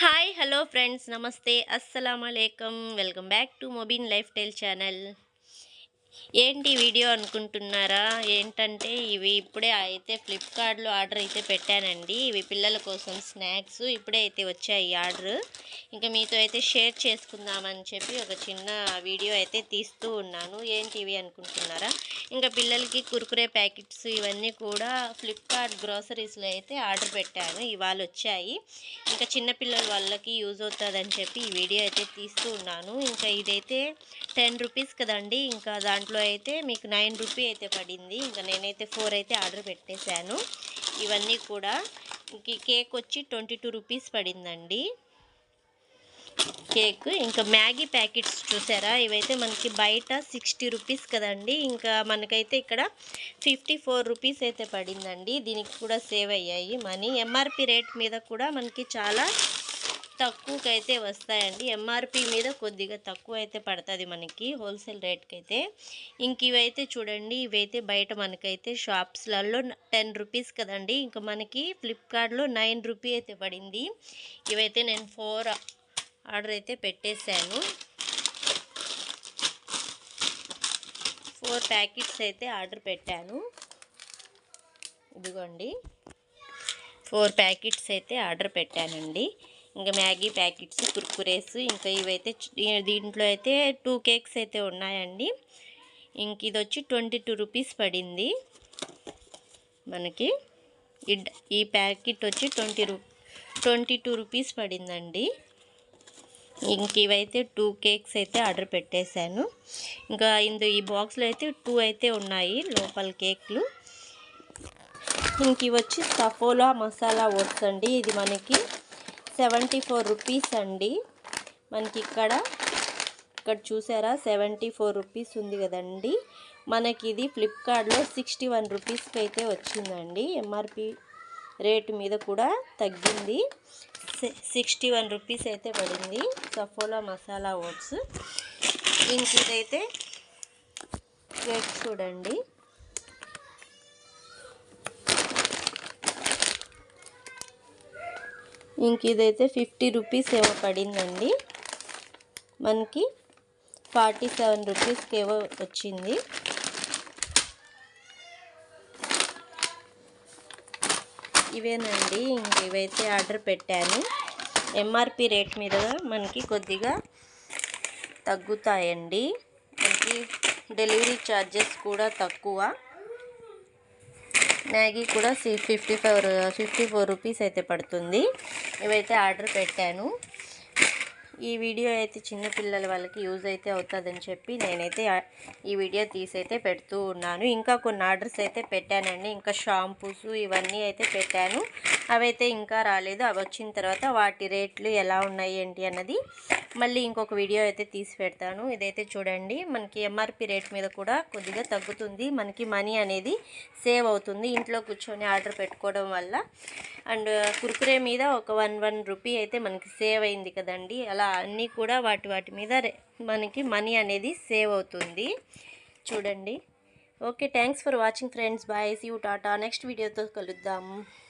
Hi hello friends. నమస్తే. అస్సలం అయికం welcome back to Mobeen lifestyle channel. ఏంటి వీడియో అనుకుంటున్నారా? ఏంటంటే ఇవి ఇప్పుడే అయితే ఫ్లిప్కార్ట్లో ఆర్డర్ అయితే పెట్టానండి. ఇవి పిల్లల కోసం స్నాక్స్ ఇప్పుడే అయితే వచ్చాయి ఆర్డర్. ఇంకా మీతో అయితే షేర్ చేసుకుందామని చెప్పి ఒక చిన్న వీడియో అయితే తీస్తూ ఉన్నాను. ఏంటి ఇవి అనుకుంటున్నారా? ఇంకా పిల్లలకి కుర్కురే ప్యాకెట్స్ ఇవన్నీ కూడా ఫ్లిప్కార్ట్ గ్రోసరీస్లో అయితే ఆర్డర్ పెట్టాను. ఇవాళ వచ్చాయి. ఇంకా చిన్నపిల్లల వాళ్ళకి యూజ్ అవుతుందని చెప్పి ఈ వీడియో అయితే తీస్తూ ఉన్నాను. ఇంకా ఇదైతే టెన్ రూపీస్ కదండి. ఇంకా దాంట్లో అయితే మీకు నైన్ రూపీ అయితే పడింది. ఇంకా నేనైతే ఫోర్ అయితే ఆర్డర్ పెట్టేశాను. ఇవన్నీ కూడా ఇంక కేక్ వచ్చి ట్వంటీ టూ రూపీస్ పడిందండి. కేక్ ఇంకా మ్యాగీ ప్యాకెట్స్ చూసారా? ఇవైతే మనకి బయట సిక్స్టీ రూపీస్ కదండి. ఇంకా మనకైతే ఇక్కడ ఫిఫ్టీ ఫోర్ రూపీస్ అయితే పడిందండి. దీనికి కూడా సేవ్ అయ్యాయి మనీ. ఎంఆర్పి రేట్ మీద కూడా మనకి చాలా తక్కువకి అయితే వస్తాయండి ఎంఆర్పి మీద కొద్దిగా తక్కువ అయితే పడుతుంది మనకి హోల్సేల్ రేట్కి అయితే ఇంక ఇవైతే చూడండి ఇవైతే బయట మనకైతే షాప్స్లలో టెన్ రూపీస్ కదండి. ఇంకా మనకి ఫ్లిప్కార్ట్లో నైన్ రూపీ అయితే పడింది. ఇవైతే నేను ఫోర్ ఆర్డర్ అయితే పెట్టేశాను. ఫోర్ ప్యాకెట్స్ అయితే ఆర్డర్ పెట్టాను. ఇదిగోండి. ఫోర్ ప్యాకెట్స్ అయితే ఆర్డర్ పెట్టానండి. ఇంకా మ్యాగీ ప్యాకెట్స్ కుర్కురేస్ ఇంకా ఇవైతే దీంట్లో అయితే టూ కేక్స్ అయితే ఉన్నాయండి. ఇంక ఇది వచ్చి ట్వంటీ టూ రూపీస్ పడింది. మనకి ఈ ఈ ప్యాకెట్ వచ్చి ట్వంటీ రూ ట్వంటీ టూ రూపీస్ పడిందండి. ఇంక ఇవైతే టూ కేక్స్ అయితే ఆర్డర్ పెట్టేశాను. ఇంకా ఇందు ఈ బాక్స్లో అయితే టూ అయితే ఉన్నాయి లోపల కేక్లు. ఇంక ఇవి వచ్చి సఫోలా మసాలా ఓట్స్ అండి. ఇది మనకి సెవెంటీ ఫోర్ రూపీస్ అండి. మనకి ఇక్కడ ఇక్కడ చూసారా సెవెంటీ ఫోర్ రూపీస్ ఉంది కదండి. మనకి ఇది ఫ్లిప్కార్ట్లో సిక్స్టీ వన్ రూపీస్కి అయితే వచ్చిందండి. ఎంఆర్పి రేటు మీద కూడా తగ్గింది. సిక్స్టీ వన్ రూపీస్ అయితే పడింది. సఫోలా మసాలా ఓట్స్. ఇంక ఇదైతే కేక్ చూడండి. ఇంక ఇదైతే ఫిఫ్టీ రూపీస్ ఏవో పడిందండి. మనకి ఫార్టీ సెవెన్ రూపీస్కి ఏవో వచ్చింది. ఇవేనండి ఇంక ఇవైతే ఆర్డర్ పెట్టాను. ఎంఆర్పి రేట్ మీద మనకి కొద్దిగా తగ్గుతాయండి. మనకి డెలివరీ ఛార్జెస్ కూడా తక్కువ. మ్యాగీ కూడా C fifty four fifty four rupees అయితే పడుతుంది. ఇవైతే ఆర్డర్ పెట్టాను. ఈ వీడియో అయితే చిన్నపిల్లల వాళ్ళకి యూజ్ అయితే అవుతుందని చెప్పి నేనైతే ఈ వీడియో తీసైతే పెడుతూ ఉన్నాను. ఇంకా కొన్ని ఆర్డర్స్ అయితే పెట్టానండి. ఇంకా షాంపూస్ ఇవన్నీ అయితే పెట్టాను. అవైతే ఇంకా రాలేదు. అవి వచ్చిన తర్వాత వాటి రేట్లు ఎలా ఉన్నాయి ఏంటి అన్నది మళ్ళీ ఇంకొక వీడియో అయితే తీసి పెడతాను. ఇదైతే చూడండి మనకి ఎంఆర్పి రేట్ మీద కూడా కొద్దిగా తగ్గుతుంది. మనకి మనీ అనేది సేవ్ అవుతుంది. ఇంట్లో కూర్చొని ఆర్డర్ పెట్టుకోవడం వల్ల. అండ్ కుర్కురే మీద ఒక వన్ వన్ రూపీ అయితే మనకి సేవ్ అయింది కదండి. అలా అన్నీ కూడా వాటి వాటి మీద రే- మనకి మనీ అనేది సేవ్ అవుతుంది. చూడండి. Okay thanks for watching friends. Bye see you Tata. Next వీడియోతో కలుద్దాము